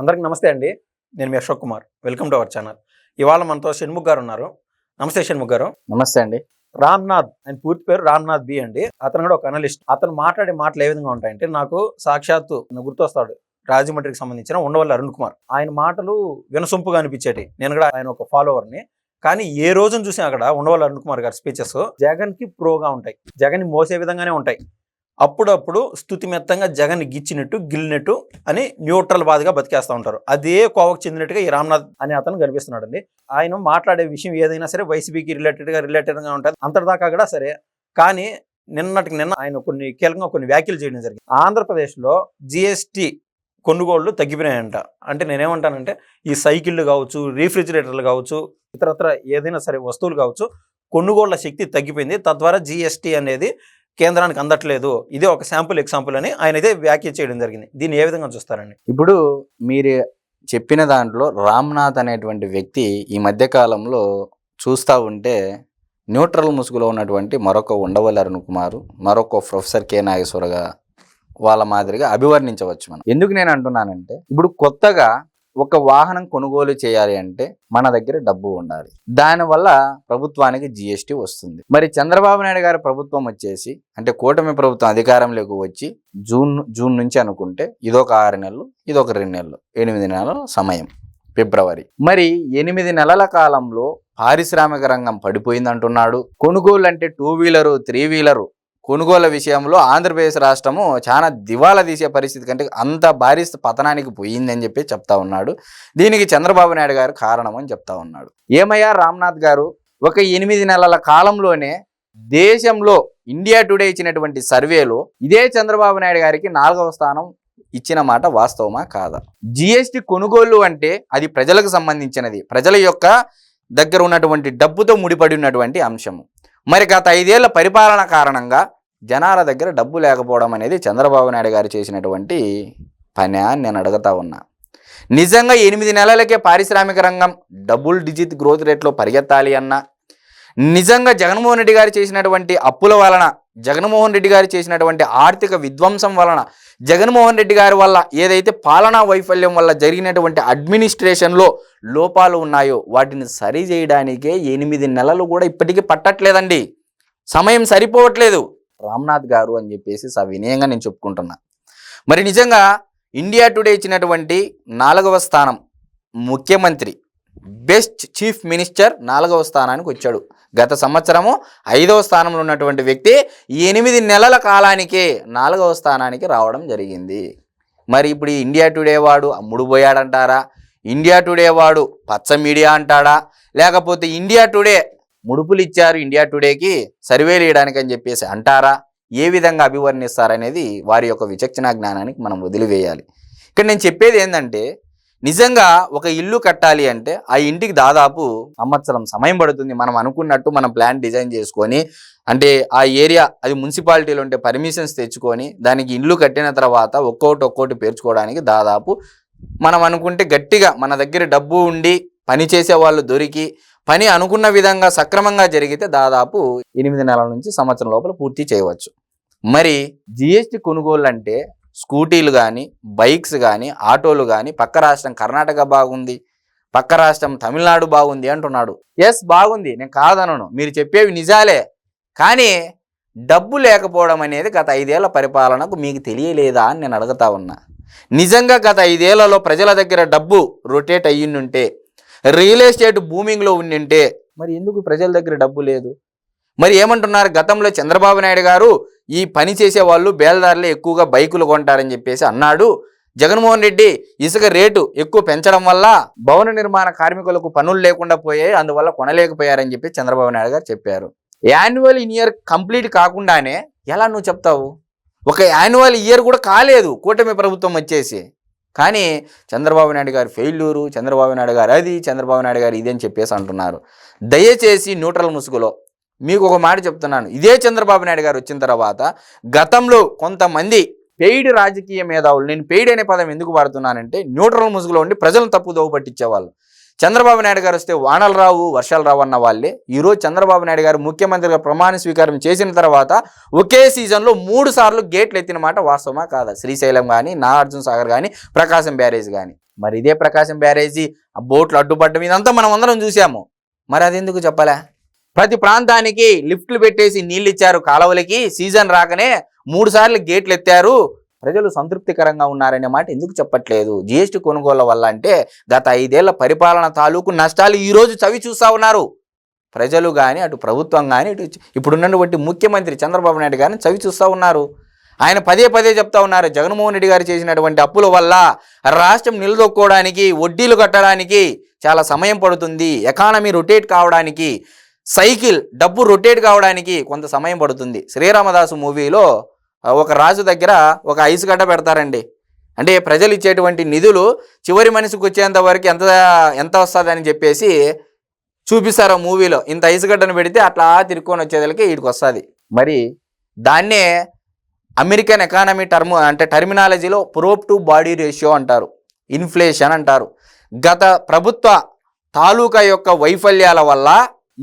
అందరికి నమస్తే అండి. నేను మీ Ashok Kumar. Welcome to our channel ఇవాళ మనతో షణ్ముఖ్ గారు ఉన్నారు. నమస్తే షణ్ముఖ్ గారు. నమస్తే అండి. రామ్నాథ్ ఆయన పూర్తి పేరు రామ్నాథ్ బి అండి. అతను కూడా ఒక అనలిస్ట్ అతను మాట్లాడే మాటలు ఏ విధంగా ఉంటాయంటే నాకు సాక్షాత్తు గుర్తొస్తాడు. రాజమండ్రికి సంబంధించిన ఉండవల్లి అరుణ్ కుమార్. ఆయన మాటలు వినసొంపుగా అనిపించేటి. నేను కూడా ఆయన ఒక ఫాలోవర్ని కానీ ఏ రోజును చూసినా అక్కడ ఉండవల్లి అరుణ్ కుమార్ గారి స్పీచెస్ జగన్కి ప్రోగా ఉంటాయి. జగన్ మోసే విధంగానే ఉంటాయి. అప్పుడప్పుడు స్థుతిమెత్తంగా జగన్ గిచ్చినట్టు గిల్లినట్టు అని న్యూట్రల్ బాధగా బతికేస్తూ ఉంటారు. అదే కోవకు చెందినట్టుగా ఈ రామ్నాథ్ అనే అతను కనిపిస్తున్నాడండి ఆయన మాట్లాడే విషయం ఏదైనా సరే వైసీపీకి రిలేటెడ్గా రిలేటెడ్గా ఉంటుంది. అంతటిదాకా కూడా సరే. కానీ నిన్నటికి నిన్న ఆయన కొన్ని కీలకంగా కొన్ని వ్యాఖ్యలు చేయడం జరిగింది. ఆంధ్రప్రదేశ్లో జిఎస్టీ కొనుగోళ్ళు తగ్గిపోయాయంట అంటే నేనేమంటానంటే ఈ సైకిళ్ళు కావచ్చు రీఫ్రిజిరేటర్లు కావచ్చు ఇతరత్ర ఏదైనా సరే వస్తువులు కావచ్చు కొనుగోళ్ళ శక్తి తగ్గిపోయింది. తద్వారా జిఎస్టీ అనేది కేంద్రానికి అందట్లేదు. ఇదే ఒక శాంపుల్ ఎగ్జాంపుల్ అని ఆయన అయితే వ్యాఖ్య చేయడం జరిగింది. దీన్ని ఏ విధంగా చూస్తారండి? ఇప్పుడు మీరు చెప్పిన దాంట్లో రామ్నాథ్ అనేటువంటి వ్యక్తి ఈ మధ్యకాలంలో చూస్తూ ఉంటే న్యూట్రల్ ముసుగులో ఉన్నటువంటి మరొక ఉండవల్లి అరుణ్ కుమారు మరొక ప్రొఫెసర్ కె నాగేశ్వరగా వాళ్ళ మాదిరిగా అభివర్ణించవచ్చు మనం. ఎందుకు నేను అంటున్నానంటే ఇప్పుడు కొత్తగా ఒక వాహనం కొనుగోలు చేయాలి అంటే మన దగ్గర డబ్బు ఉండాలి. దానివల్ల ప్రభుత్వానికి జిఎస్టీ వస్తుంది. మరి చంద్రబాబు నాయుడు గారి ప్రభుత్వం వచ్చేసి అంటే కూటమి ప్రభుత్వం అధికారంలోకి వచ్చి జూన్ జూన్ నుంచి అనుకుంటే ఇదొక ఆరు నెలలు ఇదొక రెండు నెలలు ఎనిమిది నెలల సమయం ఫిబ్రవరి. మరి ఎనిమిది నెలల కాలంలో పారిశ్రామిక రంగం పడిపోయిందంటున్నాడు. కొనుగోలు అంటే టూ వీలరు త్రీ వీలరు కొనుగోలు విషయంలో ఆంధ్రప్రదేశ్ రాష్ట్రము చాలా దివాలా తీసే పరిస్థితి కంటే అంత భారీ పతనానికి పోయిందని చెప్పి చెప్తా ఉన్నాడు. దీనికి చంద్రబాబు నాయుడు గారు కారణం అని చెప్తా ఉన్నాడు. ఏమయ్యా రామ్నాథ్ గారు? ఒక ఎనిమిది నెలల కాలంలోనే దేశంలో ఇండియా టుడే ఇచ్చినటువంటి సర్వేలో ఇదే చంద్రబాబు నాయుడు గారికి నాలుగవ స్థానం ఇచ్చిన మాట వాస్తవమా కాదా? జిఎస్టి కొనుగోలు అంటే అది ప్రజలకు సంబంధించినది. ప్రజల యొక్క దగ్గర ఉన్నటువంటి డబ్బుతో ముడిపడి ఉన్నటువంటి అంశము. మరి గత ఐదేళ్ళ పరిపాలన కారణంగా జనాల దగ్గర డబ్బు లేకపోవడం అనేది చంద్రబాబు నాయుడు గారు చేసినటువంటి పని అని నేను అడుగుతా ఉన్నా. నిజంగా ఎనిమిది నెలలకే పారిశ్రామిక రంగం డబుల్ డిజిట్ గ్రోత్ రేట్లో పరిగెత్తాలి అన్నా నిజంగా జగన్మోహన్ రెడ్డి గారు చేసినటువంటి అప్పుల వలన జగన్మోహన్ రెడ్డి గారు చేసినటువంటి ఆర్థిక విధ్వంసం వలన జగన్మోహన్ రెడ్డి గారి వల్ల ఏదైతే పాలనా వైఫల్యం వల్ల జరిగినటువంటి అడ్మినిస్ట్రేషన్లో లోపాలు ఉన్నాయో వాటిని సరి చేయడానికే ఎనిమిది నెలలు కూడా ఇప్పటికీ పట్టట్లేదండి. సమయం సరిపోవట్లేదు. రామ్నాథ్ గారు అని చెప్పేసి సవినయంగా నేను చెప్పుకుంటున్నా. మరి నిజంగా ఇండియా టుడే ఇచ్చినటువంటి నాలుగవ స్థానం ముఖ్యమంత్రి బెస్ట్ చీఫ్ మినిస్టర్ నాలుగవ స్థానానికి వచ్చాడు. గత సంవత్సరము ఐదవ స్థానంలో ఉన్నటువంటి వ్యక్తి ఎనిమిది నెలల కాలానికే నాలుగవ స్థానానికి రావడం జరిగింది. మరి ఇప్పుడు ఇండియా టుడే వాడు అమ్ముడు పోయాడంటారా ఇండియా టుడే వాడు పచ్చ మీడియా అంటాడా? లేకపోతే ఇండియా టుడే ముడుపులు ఇచ్చారు ఇండియా టుడేకి సర్వేలు వేయడానికి అని చెప్పేసి అంటారా? ఏ విధంగా అభివర్ణిస్తారనేది వారి యొక్క విచక్షణ జ్ఞానానికి మనం వదిలివేయాలి. ఇక్కడ నేను చెప్పేది ఏంటంటే నిజంగా ఒక ఇల్లు కట్టాలి అంటే ఆ ఇంటికి దాదాపు సంవత్సరం సమయం పడుతుంది. మనం అనుకున్నట్టు మనం ప్లాన్ డిజైన్ చేసుకొని అంటే ఆ ఏరియా అది మున్సిపాలిటీలో ఉంటే పర్మిషన్స్ తెచ్చుకొని దానికి ఇల్లు కట్టిన తర్వాత ఒక్కోటి ఒక్కోటి పేర్చుకోవడానికి దాదాపు మనం అనుకుంటే గట్టిగా మన దగ్గర డబ్బు ఉండి పని చేసే వాళ్ళు దొరికి పని అనుకున్న విధంగా సక్రమంగా జరిగితే దాదాపు ఎనిమిది నెలల నుంచి సంవత్సరం లోపల పూర్తి చేయవచ్చు. మరి జిఎస్టి కొనుగోలు అంటే స్కూటీలు కానీ బైక్స్ కానీ ఆటోలు కానీ పక్క రాష్ట్రం కర్ణాటక బాగుంది పక్క రాష్ట్రం తమిళనాడు బాగుంది అంటున్నాడు. ఎస్ బాగుంది. నేను కాదనను. మీరు చెప్పేవి నిజాలే. కానీ డబ్బు లేకపోవడం అనేది గత ఐదేళ్ళ పరిపాలనకు మీకు తెలియలేదా అని నేను అడుగుతా ఉన్నా. నిజంగా గత ఐదేళ్ళలో ప్రజల దగ్గర డబ్బు రొటేట్ అయ్యిండుంటే రియల్ ఎస్టేట్ బూమింగ్లో ఉండింటే మరి ఎందుకు ప్రజల దగ్గర డబ్బు లేదు? మరి ఏమంటున్నారు? గతంలో చంద్రబాబు నాయుడు గారు ఈ పని చేసే వాళ్ళు బేల్దారులు ఎక్కువగా బైకులు కొంటారని చెప్పేసి అన్నాడు. జగన్మోహన్ రెడ్డి ఇసుక రేటు ఎక్కువ పెంచడం వల్ల భవన నిర్మాణ కార్మికులకు పనులు లేకుండా పోయాయి అందువల్ల కొనలేకపోయారని చెప్పి చంద్రబాబు నాయుడు గారు చెప్పారు. యాన్యువల్ ఇయర్ కంప్లీట్ కాకుండానే ఎలా నువ్వు చెప్తావు? ఒక యాన్యువల్ ఇయర్ కూడా కాలేదు కూటమి ప్రభుత్వం వచ్చేసి. కానీ చంద్రబాబు నాయుడు గారు ఫెయిల్యూరు చంద్రబాబు నాయుడు గారు అది చంద్రబాబు నాయుడు గారు ఇది అని చెప్పేసి అంటున్నారు. దయచేసి న్యూట్రల్ ముసుగులో మీకు ఒక మాట చెప్తున్నాను. ఇదే చంద్రబాబు నాయుడు గారు వచ్చిన తర్వాత గతంలో కొంతమంది పెయిడ్ రాజకీయ మేధావులు నేను పెయిడ్ అనే పదం ఎందుకు వాడుతున్నానంటే న్యూట్రల్ ముసుగులో ఉండి ప్రజలను తప్పు దోవ పట్టించేవాళ్ళు. చంద్రబాబు నాయుడు గారు వస్తే వానలు రావు వర్షాలు రావు అన్న వాళ్ళే. ఈరోజు చంద్రబాబు నాయుడు గారు ముఖ్యమంత్రిగా ప్రమాణ స్వీకారం చేసిన తర్వాత ఒకే సీజన్లో మూడు సార్లు గేట్లు ఎత్తిన మాట వాస్తవమా కాదా? శ్రీశైలం కానీ నాగార్జున సాగర్ కానీ ప్రకాశం బ్యారేజ్ కానీ మరి ఇదే ప్రకాశం బ్యారేజీ ఆ బోట్లు అడ్డుపడ్డం ఇదంతా మనం అందరం చూసాము మరి అది ఎందుకు చెప్పలే? ప్రతి ప్రాంతానికి లిఫ్ట్లు పెట్టేసి నీళ్ళు ఇచ్చారు కాలువలకి. సీజన్ రాకనే మూడు సార్లు గేట్లు ఎత్తారు. ప్రజలు సంతృప్తికరంగా ఉన్నారనే మాట ఎందుకు చెప్పట్లేదు? జిఎస్టీ కొనుగోళ్ళ వల్ల అంటే గత ఐదేళ్ళ పరిపాలన తాలూకు నష్టాలు ఈ రోజు చవి చూస్తా ఉన్నారు. ప్రజలు కానీ అటు ప్రభుత్వం కానీ ఇటు ఇప్పుడున్నటువంటి ముఖ్యమంత్రి చంద్రబాబు నాయుడు గారిని చవి చూస్తూ ఉన్నారు. ఆయన పదే పదే చెప్తా ఉన్నారు జగన్మోహన్ రెడ్డి గారు చేసినటువంటి అప్పుల వల్ల రాష్ట్రం నిలదొక్కోవడానికి వడ్డీలు కట్టడానికి చాలా సమయం పడుతుంది ఎకానమీ రొటేట్ కావడానికి. సైకిల్ డబ్బు రొటేట్ కావడానికి కొంత సమయం పడుతుంది. శ్రీరామదాసు మూవీలో ఒక రాజు దగ్గర ఒక ఐసు గడ్డ పెడతారండి. అంటే ప్రజలు ఇచ్చేటువంటి నిధులు చివరి మనిషికి వచ్చేంత వరకు ఎంత ఎంత వస్తుందని చెప్పేసి చూపిస్తారు ఆ మూవీలో. ఇంత ఐసు గడ్డను పెడితే అట్లా తిరుక్కొని వచ్చేదానికి వీడికి వస్తుంది. మరి దాన్నే అమెరికన్ ఎకానమీ టర్మ్ అంటే టర్మినాలజీలో ప్రోప్ టు బాడీ రేషియో అంటారు. ఇన్ఫ్లేషన్ అంటారు. గత ప్రభుత్వ తాలూకా యొక్క వైఫల్యాల వల్ల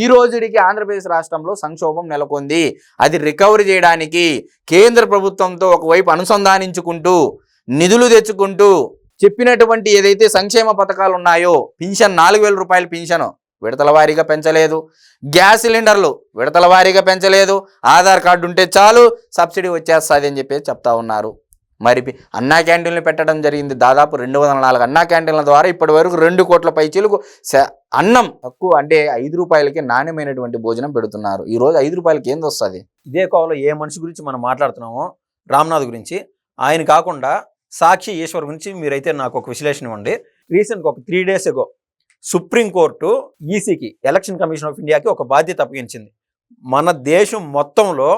ఈ రోజుడికి ఆంధ్రప్రదేశ్ రాష్ట్రంలో సంక్షోభం నెలకొంది. అది రికవరీ చేయడానికి కేంద్ర ప్రభుత్వంతో ఒకవైపు అనుసంధానించుకుంటూ నిధులు తెచ్చుకుంటూ చెప్పినటువంటి ఏదైతే సంక్షేమ పథకాలు ఉన్నాయో పింఛన్ నాలుగు వేల రూపాయల పింఛను విడతల వారీగా పెంచలేదు. గ్యాస్ సిలిండర్లు విడతల వారీగా పెంచలేదు. ఆధార్ కార్డు ఉంటే చాలు సబ్సిడీ వచ్చేస్తుంది అని చెప్పేసి చెప్తా ఉన్నారు. మరి అన్నా క్యాంటీన్లు పెట్టడం జరిగింది దాదాపు రెండు వందల నాలుగు అన్నా క్యాంటీన్ల ద్వారా. ఇప్పటి వరకు రెండు కోట్ల పైచీలకు అన్నం తక్కువ అంటే ఐదు రూపాయలకి నాణ్యమైనటువంటి భోజనం పెడుతున్నారు. ఈరోజు ఐదు రూపాయలకి ఏంది వస్తుంది? ఇదే కోవలో ఏ మనిషి గురించి మనం మాట్లాడుతున్నామో రామ్నాథ్ గురించి. ఆయన కాకుండా సాక్షి ఈశ్వర్ గురించి మీరైతే నాకు ఒక విశ్లేషణ ఇవ్వండి. రీసెంట్గా ఒక three days ago supreme court ఈసీకి ఎలక్షన్ కమిషన్ ఆఫ్ ఇండియాకి ఒక బాధ్యత అప్పగించింది. మన దేశం మొత్తంలో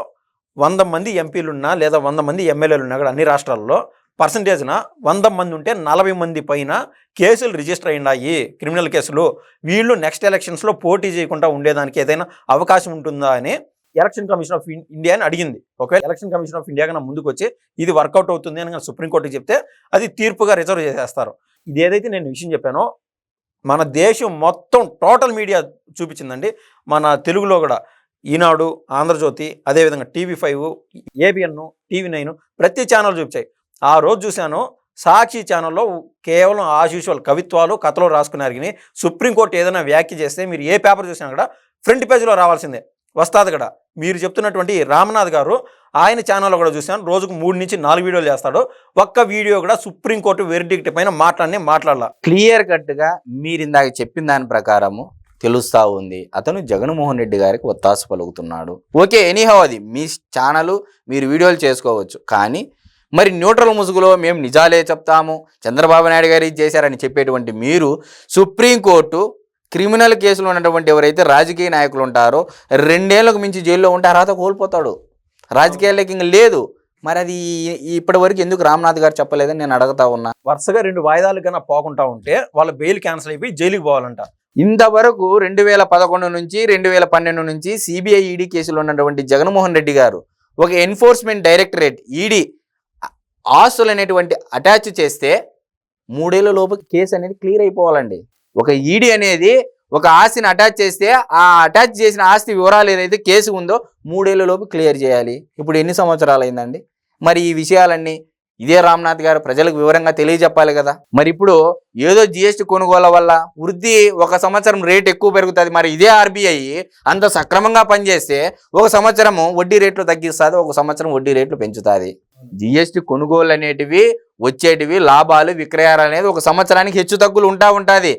వంద మంది ఎంపీలున్నా లేదా వంద మంది ఎమ్మెల్యేలు ఉన్నా కూడా అన్ని రాష్ట్రాల్లో పర్సంటేజ్న వంద మంది ఉంటే నలభై మంది పైన కేసులు రిజిస్టర్ అయినాయి క్రిమినల్ కేసులు. వీళ్ళు నెక్స్ట్ ఎలక్షన్స్లో పోటీ చేయకుండా ఉండేదానికి ఏదైనా అవకాశం ఉంటుందా అని ఎలక్షన్ కమిషన్ ఆఫ్ ఇండియా అని అడిగింది. ఒకవేళ ఎలక్షన్ కమిషన్ ఆఫ్ ఇండియా కన్నా ముందుకు వచ్చి ఇది వర్కౌట్ అవుతుంది అని సుప్రీంకోర్టుకి చెప్తే అది తీర్పుగా రిజర్వ్ చేసేస్తారు. ఇది ఏదైతే నేను విషయం చెప్పానో మన దేశం మొత్తం టోటల్ మీడియా చూపించిందండి. మన తెలుగులో కూడా ఈనాడు ఆంధ్రజ్యోతి అదేవిధంగా TV five ABN TV nine ప్రతి ఛానల్ చూపించాయి. ఆ రోజు చూశాను సాక్షి ఛానల్లో కేవలం ఆ యూజువల్ కవిత్వాలు కథలు రాసుకున్నారు కానీ సుప్రీంకోర్టు ఏదైనా వ్యాఖ్య చేస్తే మీరు ఏ పేపర్ చూసినా కూడా ఫ్రంట్ పేజీలో రావాల్సిందే. వస్తాది కూడా మీరు చెప్తున్నటువంటి రామనాథ్ గారు ఆయన ఛానల్లో కూడా చూశాను. రోజుకు మూడు నుంచి నాలుగు వీడియోలు చేస్తాడు. ఒక్క వీడియో కూడా సుప్రీంకోర్టు వెరిడిక్ట్ పైన మాట్లాడి మాట్లాడాల. క్లియర్ కట్గా మీరు ఇందాక చెప్పిన దాని ప్రకారము తెలుస్తా ఉంది. అతను జగన్మోహన్ రెడ్డి గారికి ఒత్తాస పలుకుతున్నాడు. ఓకే ఎనీహౌ అది. మీ ఛానల్ మీరు వీడియోలు చేసుకోవచ్చు. కానీ మరి న్యూట్రల్ ముసుగులో మేము నిజాలే చెప్తాము. చంద్రబాబు నాయుడు గారు ఇది చేశారని చెప్పేటువంటి మీరు సుప్రీంకోర్టు క్రిమినల్ కేసులు ఉన్నటువంటి ఎవరైతే రాజకీయ నాయకులు ఉంటారో రెండేళ్ళకు మించి జైల్లో ఉంటే అర్హత కోల్పోతాడు. రాజకీయాల్లోకి ఇంక లేదు. మరి అది ఇప్పటి వరకు ఎందుకు రామ్నాథ్ గారు చెప్పలేదని నేను అడుగుతా ఉన్నా. వరుసగా రెండు వాయిదాలు కన్నా పోకుండా ఉంటే వాళ్ళ బెయిల్ క్యాన్సిల్ అయిపోయి జైలుకి పోవాలంట. ఇంతవరకు రెండు వేల పదకొండు నుంచి రెండు వేల పన్నెండు నుంచి సిబిఐ ఈడీ కేసులో ఉన్నటువంటి జగన్మోహన్ రెడ్డి గారు ఒక ఎన్ఫోర్స్మెంట్ డైరెక్టరేట్ ఈడీ ఆస్తులు అనేటువంటి అటాచ్ చేస్తే మూడేళ్ళ లోపు కేసు అనేది క్లియర్ అయిపోవాలండి. ఒక ఈడీ అనేది ఒక ఆస్తిని అటాచ్ చేస్తే ఆ అటాచ్ చేసిన ఆస్తి వివరాలు ఏదైతే కేసు ఉందో మూడేళ్ళ లోపు క్లియర్ చేయాలి. ఇప్పుడు ఎన్ని సంవత్సరాలు అయిందండి మరి ఈ విషయాలన్నీ ఇదే రామ్నాథ్ గారు ప్రజలకు వివరంగా తెలియజెప్పాలి కదా. మరి ఇప్పుడు ఏదో జిఎస్టీ కొనుగోల వల్ల వృద్ధి ఒక సంవత్సరం రేట్ ఎక్కువ పెరుగుతుంది. మరి ఇదే ఆర్బీఐ అంత సక్రమంగా పనిచేస్తే ఒక సంవత్సరం వడ్డీ రేట్లు తగ్గిస్తుంది ఒక సంవత్సరం వడ్డీ రేట్లు పెంచుతుంది. జిఎస్టీ కొనుగోలు అనేటివి వచ్చేటివి లాభాలు విక్రయాలు అనేది ఒక సంవత్సరానికి హెచ్చు తగ్గులు ఉంటా ఉంటుంది.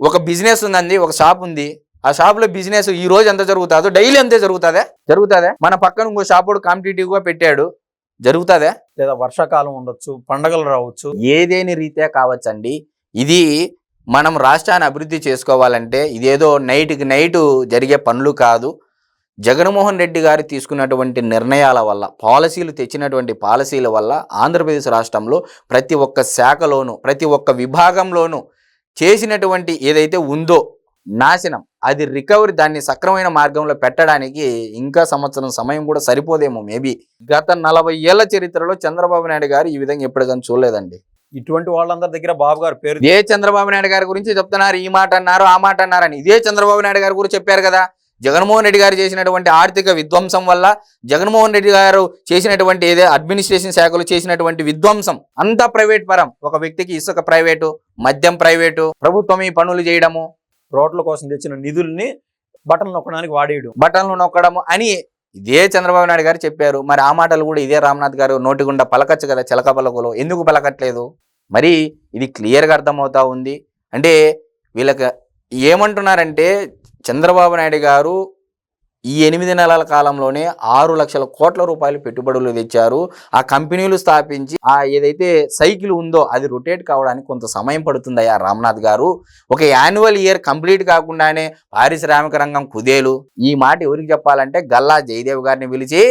ఒక బిజినెస్ ఉందండి ఒక షాప్ ఉంది. ఆ షాప్లో బిజినెస్ ఈ రోజు ఎంత జరుగుతుందో డైలీ అంతే జరుగుతుందా? జరుగుతుందా? మన పక్కన ఇంకో షాప్ కాంపిటేటివ్గా పెట్టాడు. జరుగుతుందా? లేదా వర్షాకాలం ఉండొచ్చు పండగలు రావచ్చు. ఏదేని రీత్యా కావచ్చండి ఇది మనం రాష్ట్రాన్ని అభివృద్ధి చేసుకోవాలంటే ఇదేదో నైట్కి నైట్ జరిగే పనులు కాదు. జగన్మోహన్ రెడ్డి గారు తీసుకున్నటువంటి నిర్ణయాల వల్ల పాలసీలు తెచ్చినటువంటి పాలసీల వల్ల ఆంధ్రప్రదేశ్ రాష్ట్రంలో ప్రతి ఒక్క శాఖలోనూ ప్రతి ఒక్క విభాగంలోనూ చేసినటువంటి ఏదైతే ఉందో నాశనం. అది రికవరీ దాన్ని సక్రమైన మార్గంలో పెట్టడానికి ఇంకా సంవత్సరం సమయం కూడా సరిపోదేమో మేబీ గత నలభై ఏళ్ళ చరిత్రలో చంద్రబాబు నాయుడు గారు ఈ విధంగా ఎప్పటికైనా చూడలేదండి. ఇటువంటి వాళ్ళందరి దగ్గర బాబు గారు పేరు ఇదే చంద్రబాబు నాయుడు గారి గురించి చెప్తున్నారు ఈ మాట అన్నారు ఆ మాట అన్నారని. ఇదే చంద్రబాబు నాయుడు గారి గురించి చెప్పారు కదా. జగన్మోహన్ రెడ్డి గారు చేసినటువంటి ఆర్థిక విధ్వంసం వల్ల జగన్మోహన్ రెడ్డి గారు చేసినటువంటి ఏదే అడ్మినిస్ట్రేషన్ శాఖలు చేసినటువంటి విధ్వంసం అంతా ప్రైవేట్ పరం. ఒక వ్యక్తికి ఇసుక ప్రైవేటు మద్యం ప్రైవేటు ప్రభుత్వం ఈ పనులు చేయడము రోడ్ల కోసం తెచ్చిన నిధుల్ని బటన్ నొక్కడానికి వాడేయడం. బటన్లు నొక్కడము అని ఇదే చంద్రబాబు నాయుడు గారు చెప్పారు. మరి ఆ మాటలు కూడా ఇదే రామ్నాథ్ గారు నోటిగుండా పలకచ్చు కదా చిలక పలకలు. ఎందుకు పలకట్లేదు? మరి ఇది క్లియర్గా అర్థమవుతా ఉంది. అంటే వీళ్ళకి ఏమంటున్నారంటే చంద్రబాబు నాయుడు గారు ఈ ఎనిమిది నెలల కాలంలోనే ఆరు లక్షల కోట్ల రూపాయలు పెట్టుబడులు తెచ్చారు. ఆ కంపెనీలు స్థాపించి ఆ ఏదైతే సైకిల్ ఉందో అది రొటేట్ కావడానికి కొంత సమయం పడుతుందయ్యా రామ్నాథ్ గారు. ఒక యాన్యువల్ ఇయర్ కంప్లీట్ కాకుండానే పారిశ్రామిక రంగం కుదేలు. ఈ మాట ఎవరికి చెప్పాలంటే గల్లా జయదేవ్ గారిని పిలిచి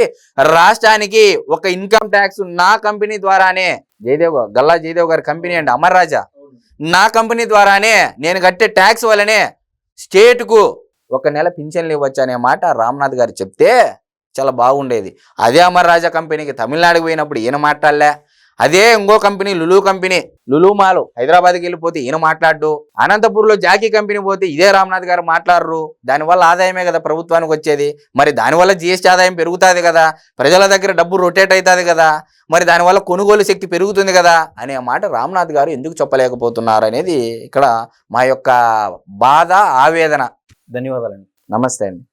రాష్ట్రానికి ఒక ఇన్కమ్ ట్యాక్స్ నా కంపెనీ ద్వారానే జయదేవ్ గల్లా జయదేవ్ గారి కంపెనీ అండి అమర్ రాజా. నా కంపెనీ ద్వారానే నేను కట్టే ట్యాక్స్ వల్లనే స్టేట్కు ఒక నెల పింఛన్లు ఇవ్వచ్చు అనే మాట రామ్నాథ్ గారు చెప్తే చాలా బాగుండేది. అదే అమర్రాజా కంపెనీకి తమిళనాడుకి పోయినప్పుడు ఈయన మాట్లాడలే. అదే ఇంకో company Lulu company Lulu mall హైదరాబాద్కి వెళ్ళిపోతే ఈయన మాట్లాడు అనంతపూర్లో జాకీ కంపెనీ పోతే ఇదే రామ్నాథ్ గారు మాట్లాడరు. దానివల్ల ఆదాయమే కదా ప్రభుత్వానికి వచ్చేది. మరి దానివల్ల జిఎస్టీ ఆదాయం పెరుగుతుంది కదా. ప్రజల దగ్గర డబ్బు రొటేట్ అవుతుంది కదా. మరి దానివల్ల కొనుగోలు శక్తి పెరుగుతుంది కదా అనే మాట రామ్నాథ్ గారు ఎందుకు చెప్పలేకపోతున్నారు అనేది ఇక్కడ మా యొక్క బాధ ఆవేదన. ధన్యవాదాలండి. నమస్తే అండి.